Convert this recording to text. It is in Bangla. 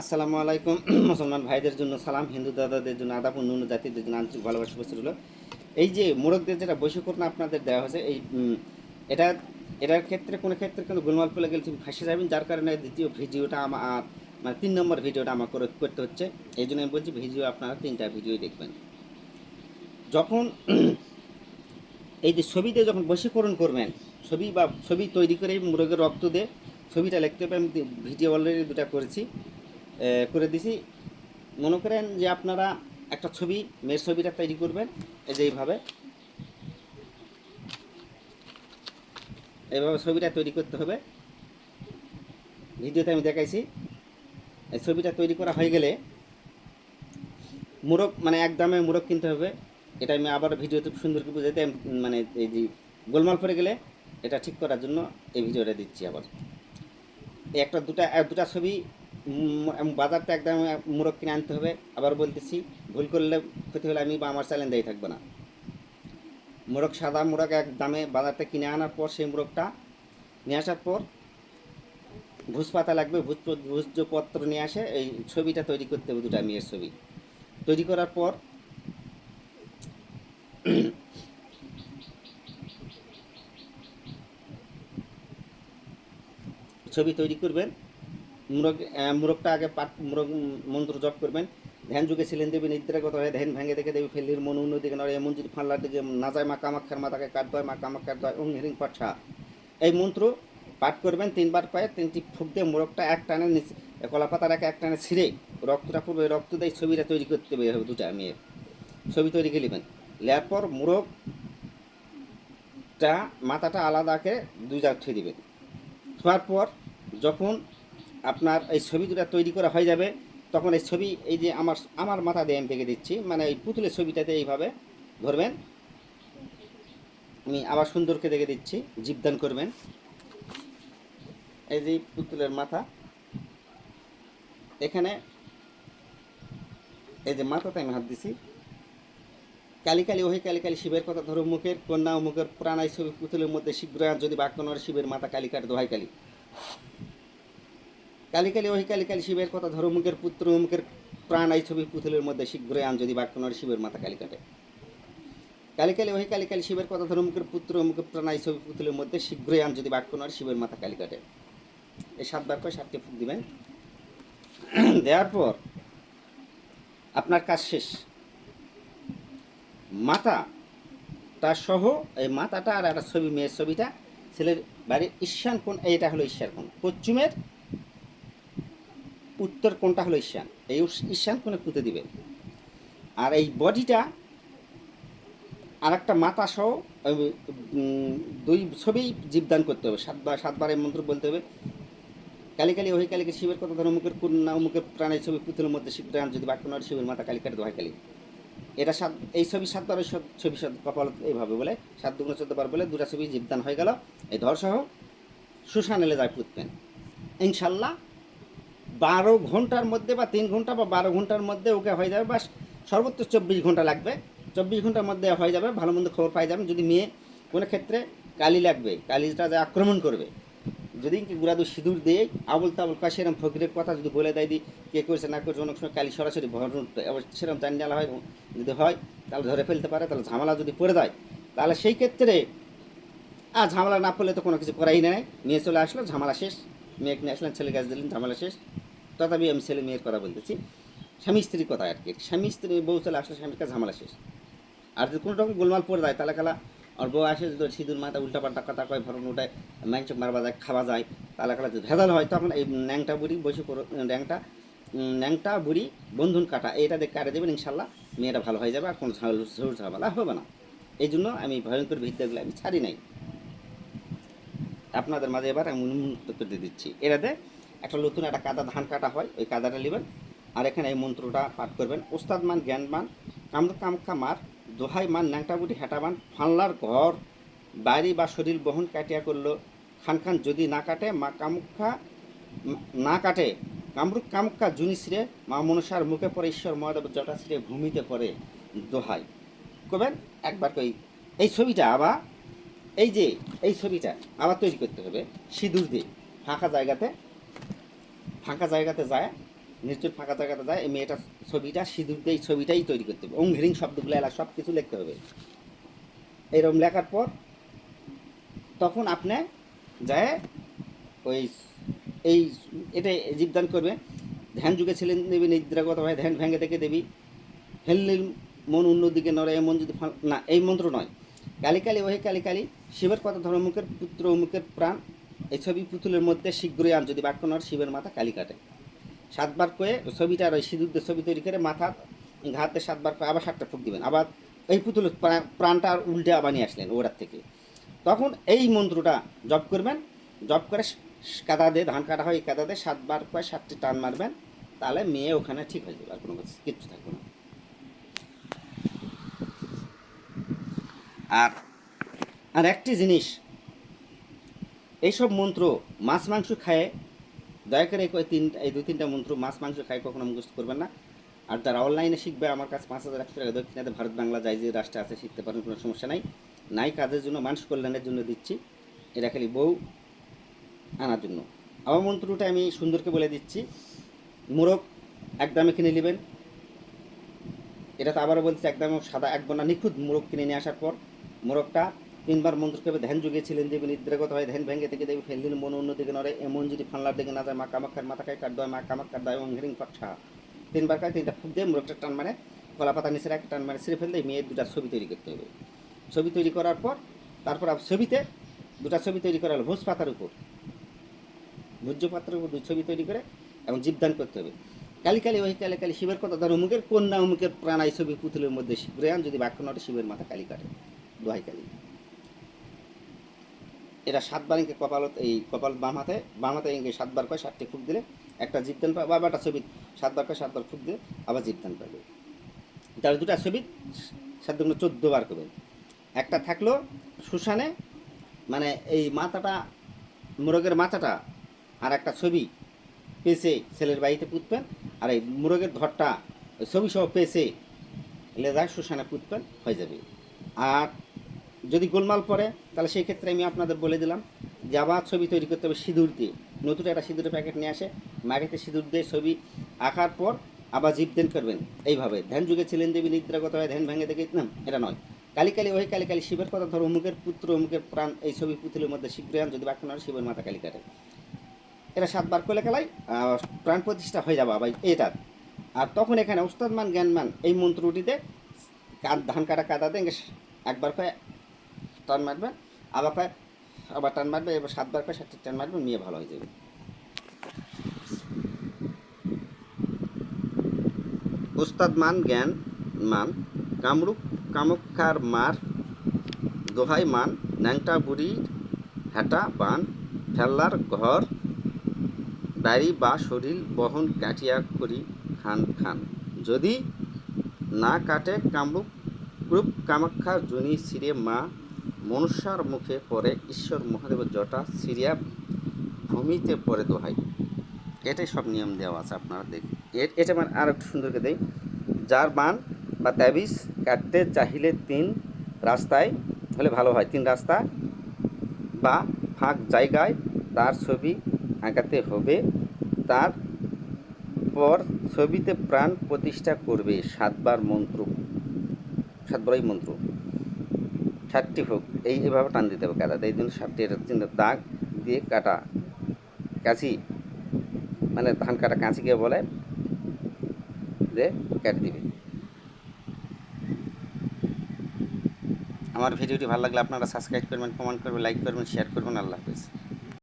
আসসালামু আলাইকুম। মুসলমান ভাইদের জন্য সালাম, হিন্দু দাদাদের জন্য আদাব অন্য জাতিদের জন্য আন্তরিক ভালোবাসা উপস্থিত হলো। এই যে মোরগদের যেটা বৈশকরণ আপনাদের দেওয়া হয়েছে, এই এটা, এটার ক্ষেত্রে, কোনো ক্ষেত্রে কোনো গোলমাল ফেলে গেলে তুমি ফাঁসে যাবেন, যার কারণে দ্বিতীয় ভিডিওটা আমার মানে তিন নম্বর ভিডিওটা আমার করে করতে হচ্ছে। এই জন্য আমি বলছি, ভিডিও আপনারা তিনটা ভিডিওই দেখবেন। যখন, এই যে ছবিতে যখন বশীকরণ করবেন, ছবি বা ছবি তৈরি করে মুরগের রক্ত দিয়ে ছবিটা লিখতে হবে, আমি ভিডিও অলরেডি দুটা করেছি। করে দিছি। মনে করেন যে আপনারা একটা ছবি, মেয়ের ছবিটা তৈরি করবেন, এই যে এইভাবে। এইভাবে ছবিটা তৈরি করতে হবে। ভিডিওতে আমি দেখাইছি। এই ছবিটা তৈরি করা হয়ে গেলে মুরগ মানে এক দামে মুরগ কিনতে হবে। এটা আমি আবার ভিডিওতে সুন্দর করে বুঝাইতে মানে এই যে গোলমাল পড়ে গেলে এটা ঠিক করার জন্য এই ভিডিওটা দিচ্ছি আবার। একটা দুটা দুটা ছবি বাজারটা একদম মুরগ কিনে আনতে হবে। আবার বলতেছি, ভুল করলে ক্ষতি হলে আমি বা আমার চ্যালেঞ্জ দিয়ে থাকব না। মোরগ সাদা মোরগ এক দামে বাজারটা কিনে আনার পর সেই মোরগটা নিয়ে আসার পর ভুজ পাতা লাগবে, ভুজ ভুজপত্র নিয়ে আসে। এই ছবিটা তৈরি করতে হবে, দুটা মেয়ের ছবি। তৈরি করার পর ছবি তৈরি করবেন। মুরগ মুরগটা আগে পাট মুরগ, মন্ত্র জপ করবেন। ধ্যান যুগে ছিলেন দেবী নিদ্রাগত হয়ে ধ্যান ভেঙে দেখে দেবী ফেলির মন উন্ন দিকে নড়ে এমন যদি ফানলার দিকে না যায় মা কামাক্ষার মাতাকে কাট দয়, মা কামাক্ষার দয়, ওং হিরিং পাঠা। এই মন্ত্র পাঠ করবেন, তিনবার পায়ে তিনটি ফুক দিয়ে মোরগটা এক টানে নিচে কলা পাতার এক টানে ছিঁড়ে রক্তটা পূর্বে রক্ত দিয়ে ছবিটা তৈরি করতে হবে দুটা মেয়ের ছবি তৈরি করে নেবেন। নেওয়ার পর মোরগটা মাথাটা আলাদাকে দুই জায়গা থুয়ে দিবেন। থোয়ার পর যখন আপনার এই ছবি দুটা তৈরি করা হয়ে যাবে, তখন এই ছবি, এই যে আমার আমার মাথা দিয়ে আমি দেখে দিচ্ছি মানে এই পুতুলের ছবিটাতে এইভাবে ধরবেন। আমি আবার সুন্দরকে দেখে দিচ্ছি, জীবদান করবেন। এই যে পুতুলের মাথা, এখানে এই যে মাথাতে আমি হাত দিছি। কালি কালি ওহে কালি কালি শিবের কথা ধরো, মুখের কন্যা ও মুখের প্রাণাই ছবি পুতুলের মধ্যে শীঘ্র যদি বাক্য নয় শিবের মাথা কালি কাটে, দোহাই কালি। কালি কালি ওহি কালি কালি শিবের কথা ধরো, মুখের পুত্র, মুখের প্রাণ, এই ছবি পুতুলের মধ্যে শীঘ্রই আন, যদি বাক্য নয়, শিবের মাথা কালি কাটে। কালি কালি ওহি কালি কালি শিবের কথা ধরো, মুখের পুত্র, মুখের প্রাণ আই ছবি পুতুলের মধ্যে শীঘ্রই আন, যদি বাক্য নয়, শিবের মাথা কালি কাটে। এই সাতবার করে সাতটি ফুক দিবেন? দেওয়ার পর আপনার কাজ শেষ। মাথাটা সহ, এই মাথাটা আর একটা ছবি, মেয়ের ছবিটা, ছেলের বাড়ির ঈশান কোণ, এইটা হলো ঈশ্বর কোণ। পশ্চিমের উত্তর কোণটা হলো ঈশান? এই ঈশান কোণে পুঁতে দিবে? আর এই বডিটা আর একটা মাথা সহ দুই ছবি জীবদান করতে হবে। সাতবার সাতবার এই মন্ত্র বলতে হবে। কালী কালী ওই কালীকে শিবের কথা ধরো, মুখের কন্যা মুখের প্রাণের ছবি পুতুলের মধ্যে শিবরান যদি বাক্য নয়, শিবের মাথা কালী কাটে দোহাই কালী। এটা সাত এই ছবি সাতবার ওই ছবি সাত কপাল এইভাবে বলে, সাত দুগুণ চোদ্দ বার বলে, দুটা ছবি জীবদান হয়ে গেল। এই ধর ধরসহ সুশান এলে যায় পুতবেন। ইনশাল্লাহ বারো ঘণ্টার মধ্যে বা তিন ঘণ্টা বা বারো ঘণ্টার মধ্যে ওকে হয়ে যাবে বা সর্বোচ্চ চব্বিশ ঘণ্টা লাগবে। চব্বিশ ঘণ্টার মধ্যে হয়ে যাবে, ভালো মন্দ খবর পাই যাবেন। যদি মেয়ে কোনো ক্ষেত্রে কালি লাগবে, কালিটা যে আক্রমণ করবে, যদি কি গুড়াদু সিঁদুর দিয়ে আবল তাবল কা সেরকম ফকিরের কথা যদি বলে দেয় দি, কে করেছে, না করেছে, অনেক সময় কালি সরাসরি ভরণ আবার সেরকম জানি নেওয়া হয়, যদি হয়, তাহলে ধরে ফেলতে পারে, তাহলে ঝামেলা যদি পড়ে দেয় তাহলে সেই ক্ষেত্রে আর ঝামেলা না পড়লে তো কোনো কিছু করাই নেই। মেয়ে চলে আসলো, ঝামেলা শেষ। মেয়েকে নিয়ে আসলেন ছেলে গাছ দিলেন, ঝামেলা শেষ। তথাপি আমি ছেলে মেয়ের কথা বলতেছি। স্বামী স্ত্রীর কথা আর কি। স্বামী স্ত্রী বউ চলে আসলে স্বামীর কাছে ঝামেলা শেষ। আর যদি কোনো রকম গোলমাল পড়ে যায়, তাহলে খেলা আর বউ আসে, যদি সিঁদুর মাথা উল্টা পাল্টা কথা কয়, ভরণ উঠায় ম্যাংচক মারবা যায়, খাওয়া যায়, তাহলে খেলা যদি ভেজাল হয়, তখন এই ন্যাংটা বুড়ি বসে ন্যাংটা ন্যাংটা বুড়ি বন্ধুন কাটা, এইটা দেখে কাটে দেবেন, ইনশাল্লাহ মেয়েটা ভালো হয়ে যাবে, আর কোনো ঝাল ঝামেলা হবে না। এই জন্য আমি ভয়ঙ্কর ভিত্তিগুলো আমি ছাড়ি নাই। আপনাদের মাঝে এবার আমি উন্মুক্ত করে দিচ্ছি। এটাতে একটা নতুন একটা কাদা ধান কাটা হয়, ওই কাদাটা নেবেন। আর এখানে এই মন্ত্রটা পাঠ করবেন। ওস্তাদ মান, জ্ঞান মান কামরু কামকা মার, দোহাই মান ন্যাংটাবুটি হেঁটাবান ফানলার ঘর, বাড়ি বা শরীর বহন কাটিয়া করল। খান খান যদি না কাটে, মা কামুক্ষা না কাটে কামরুক কামুক্ষা জুনি ছিঁড়ে, মা মনসার মুখে পড়ে, ঈশ্বর মহাদেব জটা ছিঁড়ে ভূমিতে পড়ে দোহাই। করবেন একবার কই। এই ছবিটা আবার, এই যে, এই ছবিটা আবার তৈরি করতে হবে, সিঁদুর দিয়ে, ফাঁকা জায়গাতে ফাঁকা জায়গাতে যায় নির্জন ফাঁকা জায়গাতে যায়, এই মেয়েটা ছবিটা, সিঁদুর দিয়ে ছবিটাই তৈরি করতে হবে। ওং হিরিং শব্দগুলো এলা সব কিছু লিখতে হবে। এরকম লেখার পর তখন আপনি যায় ওই এই এটা জীবদান করবে। ধ্যান যুগে ছিলেন দেবী, নিদ্রাগত হয় ধ্যান ভেঙে থেকে দেবী। হেললির মন অন্যদিকে নড়ে এমন যদি না, এই মন্ত্র নয়। কালী কালী, ওহে কালী কালী, শিবের কথা ধর্ম মুখের পুত্র, মুখের প্রাণ এই ছবি পুতুলের মধ্যে শীঘ্রই আন যদি বাক্য নয়, শিবের মাথা কালী কাটে। সাতবার করে ছবিটার ওই সিঁদুরদের ছবি তৈরি করে মাথা ঘাতে সাতবার করে আবার সাতটা ফুক দিবেন। আবার এই পুতুলের প্রাণটা আর উল্টে আবার নিয়ে আসলেন ওরার থেকে। তখন এই মন্ত্রটা জপ করবেন, জপ করে কাদা দিয়ে ধান কাটা হয় কাদা দিয়ে সাতবার করে সাতটি টান মারবেন, তাহলে মেয়ে ওখানে ঠিক হয়ে যাবে, আর কোনো কিছু- কিচ্ছু থাকবে না। আর আর একটি জিনিস এইসব মন্ত্র মাছ, মাংস খায় দয়া করে এই তিন, এই দুই, তিনটা মন্ত্র মাছ, মাংস খায় কখনো মুখস্থ করবেন না। আর যারা অনলাইনে শিখবে, আমার কাছে পাঁচ হাজার একশো টাকা দক্ষিণাতে ভারত বাংলা যায় যে রাষ্ট্রে আছে, শিখতে পারেন, কোনো সমস্যা নাই। নাই কাজের জন্য, মানুষ কল্যাণের জন্য দিচ্ছি। এটা খালি বউ আনার জন্য। আমার মন্ত্রটা আমি সুন্দরকে বলে দিচ্ছি, মোরগ এক দামে কিনে নেবেন। এটা তো আবারও বলছি একদম সাদা, এক বনা নিখুঁত মোরগ কিনে নিয়ে আসার পর, মোরগটা তিনবার মন্ত্র করে ধ্যান যুগিয়েছিলেন দেবী নিদ্রাগত হয় ধ্যান ভেঙে থেকে দেবী ফেলদিন মন অন্যদিকে নড়ে, এমন যদি ফানলার দিকে না যায়, মা কামাক্ষার মাথা খায় কাট দেয়, মা কামাক্ষার দায়, এবং হিরিং ফটসা তিনবার খায় তিনটা ফুক দিয়ে মোরগটা টান মানে কলা পাতা নিচে রাখে টান মানে ছিঁড়ে ফেললে মেয়ের দুটা ছবি তৈরি করতে হবে। ছবি তৈরি করার পর, তারপর ছবিতে দুটা ছবি তৈরি করা হলো ভোজ পাতার উপর। ভোজ্য পাত্রের উপর দুই ছবি তৈরি করে, এবং জীবদান করতে হবে। কালী কালী ওই কালী কালী শিবের কথা ধর, অমুকের কন্যা, অমুকের প্রাণাই ছবি পুতুলের মধ্যে গ্রহান যদি বাক্য নটে শিবের মাথা কালী কাটে। দোহাই কালী। এটা সাতবার ইঙ্কে কপালত এই কপাল বাম হাতে বাম হাতে ইঙ্কে সাতবার করে সাতটি ফুক দিলে একটা জীবদান পাবে আবার একটা ছবি সাতবার করে সাতবার ফুক দিলে আবার জীবদান পাবে তার দুটা ছবি সাত দুগুণ চোদ্দ বার করবেন একটা থাকল শ্মশানে মানে এই মাথাটা, মোরগের মাথাটা, আর একটা ছবি পেছে ছেলের বাড়িতে পুঁতবেন, আর এই মোরগের ধরটা ছবি সহ পেছে লেজার শ্মশানে পুঁতবেন, হয়ে যাবে। আর যদি গোলমাল পড়ে, তাহলে সেই ক্ষেত্রে আমি আপনাদের বলে দিলাম যে আবার ছবি তৈরি করতে হবে সিঁদুর দিয়ে। নতুন একটা সিঁদুরের প্যাকেট নিয়ে আসে, মাটিতে সিঁদুর দিয়ে ছবি আঁকার পর আবার জীবদেন করবেন। এইভাবে ধ্যান যুগে ছিলেন দেবী, নিদ্রাগত হয় ধ্যান ভেঙে দেখে না এটা নয়। কালী কালী ওই কালী কালী শিবের কথা ধরো, অমুকের পুত্র, অমুকের প্রাণ, এই ছবি পুতুলের মধ্যে শীঘ্রই যদি বাক্য নয় শিবের মাথা কালী কাটে। এটা সাতবার করলে খেলাই প্রাণ প্রতিষ্ঠা হয়ে যাবে আবার এটার আর তখন এখানে উস্তাদমান জ্ঞানমান এই মন্ত্রটিতে ধান কাটা কাদা দিয়ে একবার করে টান মারবেন আবার কয় আবার টান মারবে, এবার সাতবার করে সাতটি টান মারবেন মেয়ে ভালো হয়ে যাবে। উস্তাদ মান, জ্ঞান মান, কামরূপ, কামুক্ষার মার, দোহাই মান, ন্যাংটা বুড়ি, হেটা বান, ঠেল্লার ঘর, বাড়ি বা শরীর বহন কাটিয়া করি খান খান। যদি না কাটে কামরূপ, রূপ কামাক্ষার জনি সিরে মা মনুষ্যার মুখে পরে ঈশ্বর মহাদেবের জটা সিরিয়া ভূমিতে পরে দোহাই। এটাই সব নিয়ম দেওয়া আছে আপনারা দেখুন এটা মানে আর একটু সুন্দর করে দেই। যার বান বা তাবিজ কাটতে চাহিলে তিন রাস্তায়, হলে ভালো হয়। তিন রাস্তা বা ফাঁক জায়গায় তার ছবি আঁকাতে হবে। তার পর ছবিতে প্রাণ প্রতিষ্ঠা করবে সাতবার মন্ত্র। সাতবারই মন্ত্র। ষাটটি ফুক এই টান দিতে হবে কাটাতে এই জন্য সাতটি এটা চিন্তা দাগ দিয়ে কাটা কাঁচি মানে ধান কাটা কাঁচিকে বলে, যে কেটে দিবে। আমার ভিডিওটি ভালো লাগলে আপনারা সাবস্ক্রাইব করবেন কমেন্ট করবেন লাইক করবেন শেয়ার করবেন, আল্লাহ হাফিজ।